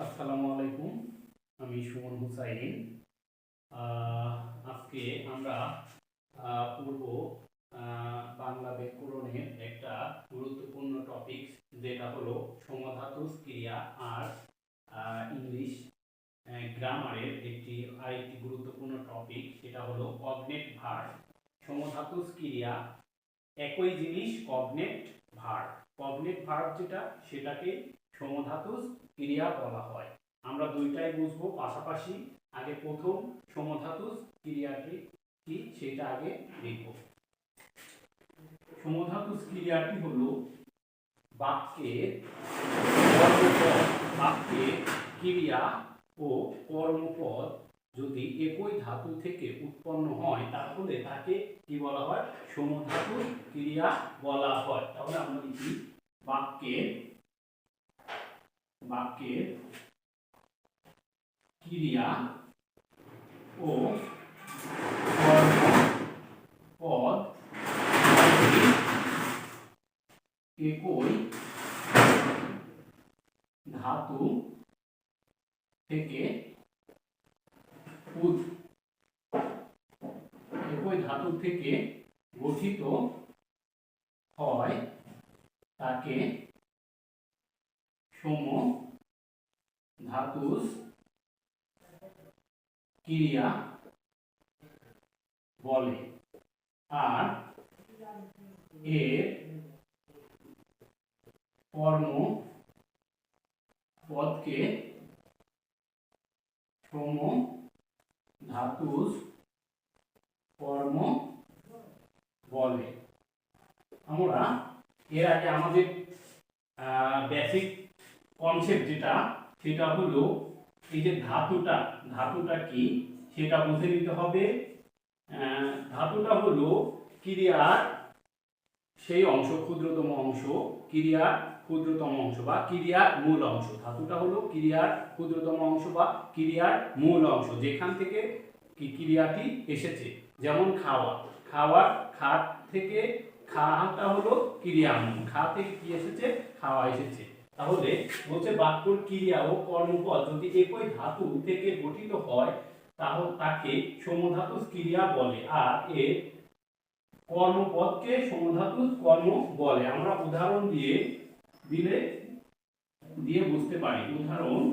আসসালামু আলাইকুম আমি সুমন হুসাইন আজকে আমরা পূর্ব বাংলা ব্যাকরণের একটা গুরুত্বপূর্ণ টপিক যেটা হলো সমধাতুস ক্রিয়া আর ইংলিশ গ্রামারের একটি, আরেকটি গুরুত্বপূর্ণ টপিক সেটা হলো অগনেট ভার সমধাতুস ক্রিয়া একই জিনিস অগনেট ভার অগনেট ভার যেটা, সেটাকে সমধাতুস ক্রিয়া বলা হয়। আমরা দুইটাই বুঝব পাশাপাশি, আগে প্রথম সমধাতুস ক্রিয়াটি কি, সেটা আগে দেখব। সমধাতুস ক্রিয়াটি হলো বাক্যের বাক্যের ক্রিয়া ও কর্মপদ যদি একই ধাতু থেকে উৎপন্ন হয়, তাহলে তাকে কি বলা হয়? সমধাতু ক্রিয়া বলা হয়। তাহলে আমরা লিখি বাক্যের বাক্যের ক্রিয়া ও যদি একই ধাতু থেকে উৎ একই ধাতু থেকে গঠিত হয় তাকে সম ধাতুস ক্রিয়া বলে। আর এর কর্ম পদকে সম ধাতুস কর্ম বলে। আমরা এর আগে আমাদের বেসিক কনসেপ্ট যেটা, সেটা হলো এই যে ধাতুটা ধাতুটা কি? সেটা বুঝে নিতে হবে। ধাতুটা হলো ক্রিয়ার সেই অংশ, ক্ষুদ্রতম অংশ, ক্রিয়ার ক্ষুদ্রতম অংশ বা ক্রিয়ার মূল অংশ। ধাতুটা হলো ক্রিয়ার ক্ষুদ্রতম অংশ বা ক্রিয়ার মূল অংশ। যেখান থেকে কি ক্রিয়াটি এসেছে? যেমন খাওয়া। খাওয়ার খাত থেকে খাওয়াটা হলো ক্রিয়া খা থেকে কি এসেছে? খাওয়া এসেছে। তাহলে বলছে বাক্যর ক্রিয়া ও কর্মপদ যদি একই ধাতু থেকে গঠিত হয়, তাহলে তাকে সমধাতু ক্রিয়া বলে আর এর কর্মপদকে সমধাতু কর্ম বলে। আমরা উদাহরণ দিয়ে দিলে, দিয়ে বুঝতে পারি। উদাহরণ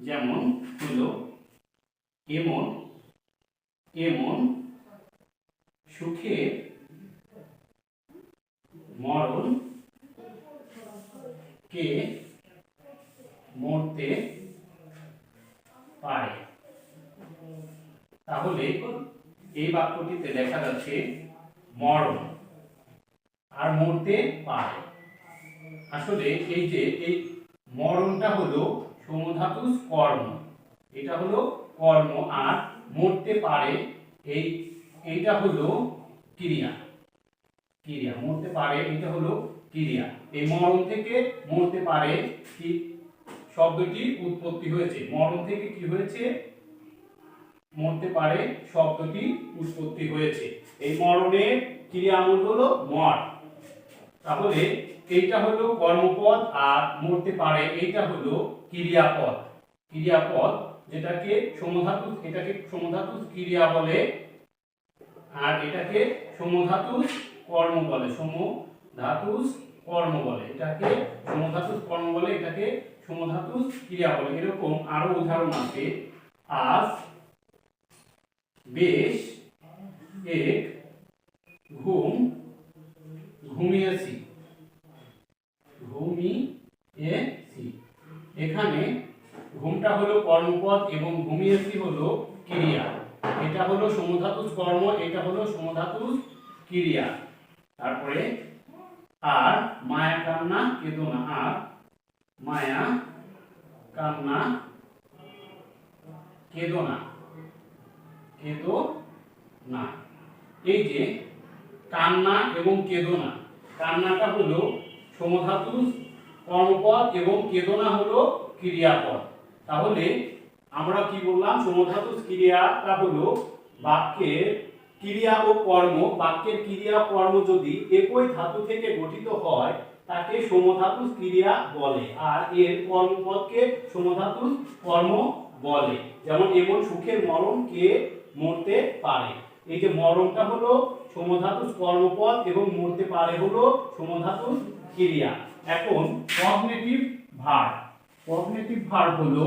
যেমন হলো এমন এমন সুখে মরণ, কে মরতে পারে? তাহলে এই বাক্যটিতে দেখা যাচ্ছে মরণ আর মরতে পারে। আসলে এই যে এই মরণটা হলো সমধাতুস কর্ম। এটা হলো কর্ম আর মরতে পারে এই, এইটা হলো ক্রিয়া। ক্রিয়া, মরতে পারে, এটা হলো ক্রিয়া। এই মরণ থেকে মরতে পারে কি? শব্দটি উৎপত্তি হয়েছে। মরণ থেকে কি হয়েছে? মরতে পারে শব্দটি উৎপত্তি হয়েছে। এই মরণের ক্রিয়া ক্রিয়ামূল হলো মর। তাহলে এইটা হলো কর্মপদ আর মরতে পারে, এইটা হলো ক্রিয়াপদ। ক্রিয়াপদ যেটাকে সমধাতু, এটাকে সমধাতু ক্রিয়া বলে, আর এটাকে সমধাতুস কর্ম বলে সমধাতুস কর্ম বলে। এটাকে সমধাতুস কর্ম বলে, এটাকে সমধাতুস ক্রিয়া বলে। এরকম আরও উদাহরণ আছে। আজ বেশ এক ঘুম ঘুমিয়েছি ঘুমিয়েছি এখানে ঘুমটা হলো কর্মপদ এবং ঘুমিয়েছি হলো ক্রিয়া। এটা হলো সমধাতুস কর্ম, এটা হলো সমধাতুস ক্রিয়া। তারপরে আর মায়া কান্না কেদনা, আর মায়া কান্না কেদনা কেদো না এই যে কান্না এবং কেদনা, কান্নাটা হলো সমধাতুস কর্মপদ এবং কেদনা হলো ক্রিয়াপদ। তাহলে আমরা কি বললাম? সমধাতুস ক্রিয়াটা হলো বাক্যের ক্রিয়া ও কর্ম। বাক্যের ক্রিয়া কর্ম যদি একই ধাতু থেকে গঠিত হয়, তাকে সমধাতু ক্রিয়া বলে। আর এর কর্মপদকে সমধাতু কর্ম বলে। যেমন এমন সুখের মরণ কে মরতে পারে। এই যে মরণটা হলো সমধাতু কর্মপদ এবং মরতে পারে হলো সমধাতু ক্রিয়া। এখন কগনিটিভ ভার্ব কগনিটিভ ভার্ব হলো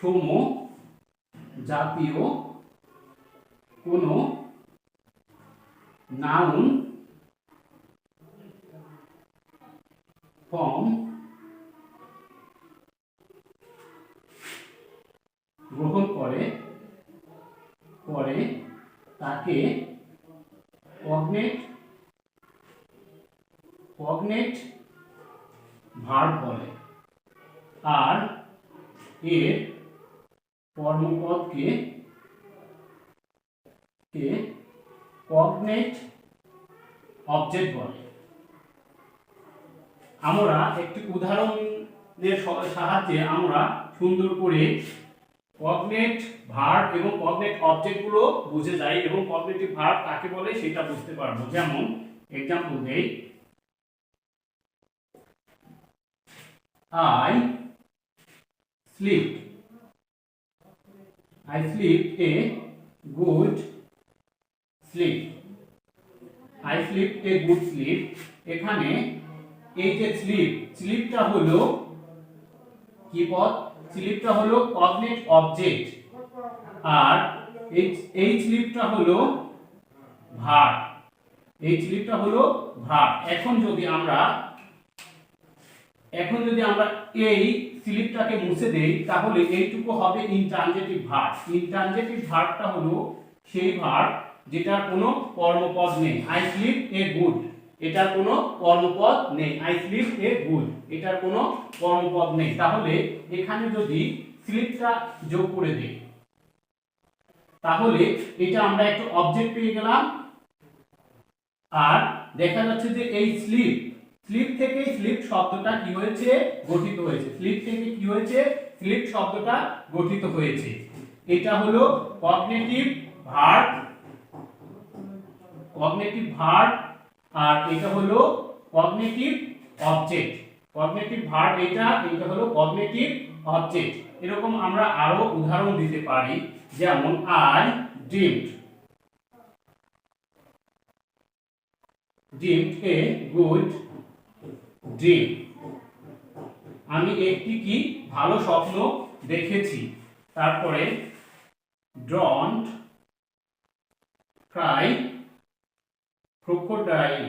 সম জাতীয় কোনো নাউন ফর্ম গ্রহণ করে করে তাকে কগনেট কগনেট ভার্ব বলে। আর এর কর্মপদকে কে কগনেট অবজেক্ট বলে। আমরা একটি উদাহরণের সাহায্যে আমরা সুন্দর করে কগনেট ভার্ব এবং কগনেট অবজেক্টগুলো বুঝে যাই এবং কগনেটিভ ভার্ব কাকে বলে সেটা বুঝতে পারব। যেমন এক্সাম্পল দেই। I sleep I sleep a good sleep I sleep a good sleep এখানে এই যে স্লিপ স্লিপটা হলো কি পদ স্লিপটা হলো কগনেট অবজেক্ট আর এই স্লিপটা হলো ভার। এই স্লিপটা হলো ভার। এখন যদি আমরা, এখন যদি আমরা এই স্লিপটাকে মুছে দেই, তাহলে এইটুকু হবে ইনট্রানজেটিভ ভার্ব ইনট্রানজেটিভ ভার্বটা হলো সেই ভার্ব যেটার কোনো কর্মপদ নেই। আই স্লিপ এ গুড এটার কোনো কর্মপদ নেই। আই স্লিপ এ গুড এটার কোনো কর্মপদ নেই। তাহলে এখানে যদি স্লিপটা যোগ করে দেই, তাহলে এটা আমরা একটা অবজেক্ট পেয়ে গেলাম। আর দেখা যাচ্ছে যে এই স্লিপ স্লিপ থেকে স্লিপ শব্দটা কি হয়েছে? গঠিত হয়েছে। স্লিপ থেকে কি হয়েছে? স্লিপ শব্দটা গঠিত হয়েছে। এটা হলো কগনিটিভ ভার্ব কগনিটিভ ভার্ব আর এটা হলো কগনিটিভ অবজেক্ট কগনিটিভ ভার্ব এটা এটা হলো কগনিটিভ অবজেক্ট এরকম আমরা আরও উদাহরণ দিতে পারি, যেমন I dreamed dreamed a good dream আমি একটি কি ভালো স্বপ্ন দেখেছি। তারপরে don't cry crocodile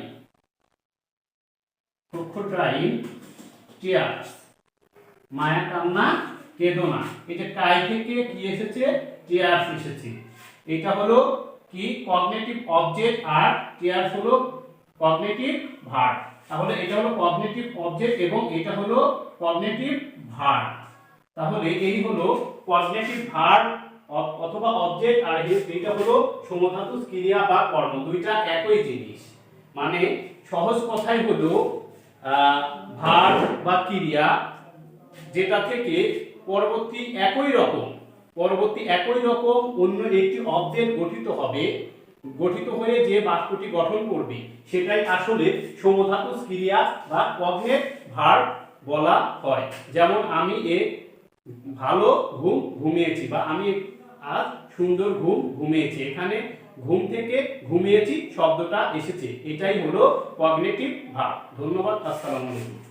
crocodile tears মায়া কান্না কেঁদো না এটা ক্রাই থেকে কি এসেছে? টিয়ার্স এসেছে। এটা হলো কি? কগনেটিভ অবজেক্ট আর টিয়ার্স হলো কগনেটিভ ভার্ব। তাহলে এটা হলো কগনিটিভ অবজেক্ট এবং এটা হলো কগনিটিভ ভার্ব তাহলে এই হলো কগনিটিভ ভার্ব অথবা অবজেক্ট আর এইটা হলো সমধাতু ক্রিয়া বা কর্ম, দুইটা একই জিনিস। মানে সহজ কথাই হলো ভার্ব বা ক্রিয়া যেটা থেকে পরবর্তী একই রকম, পরবর্তী একই রকম অন্য একটি অবজেক্ট গঠিত হবে গঠিত হয়ে যে বাক্যটি গঠন করবে, সেটাই আসলে সমধাতু ক্রিয়া বা কগনেট ভার বলা হয়। যেমন আমি এ ভালো ঘুম ঘুমিয়েছি বা আমি আজ সুন্দর ঘুম ঘুমিয়েছি, এখানে ঘুম থেকে ঘুমিয়েছি শব্দটা এসেছে। এটাই হলো কগনেটিভ ভার্ব ধন্যবাদ, আসসালামু আলাইকুম।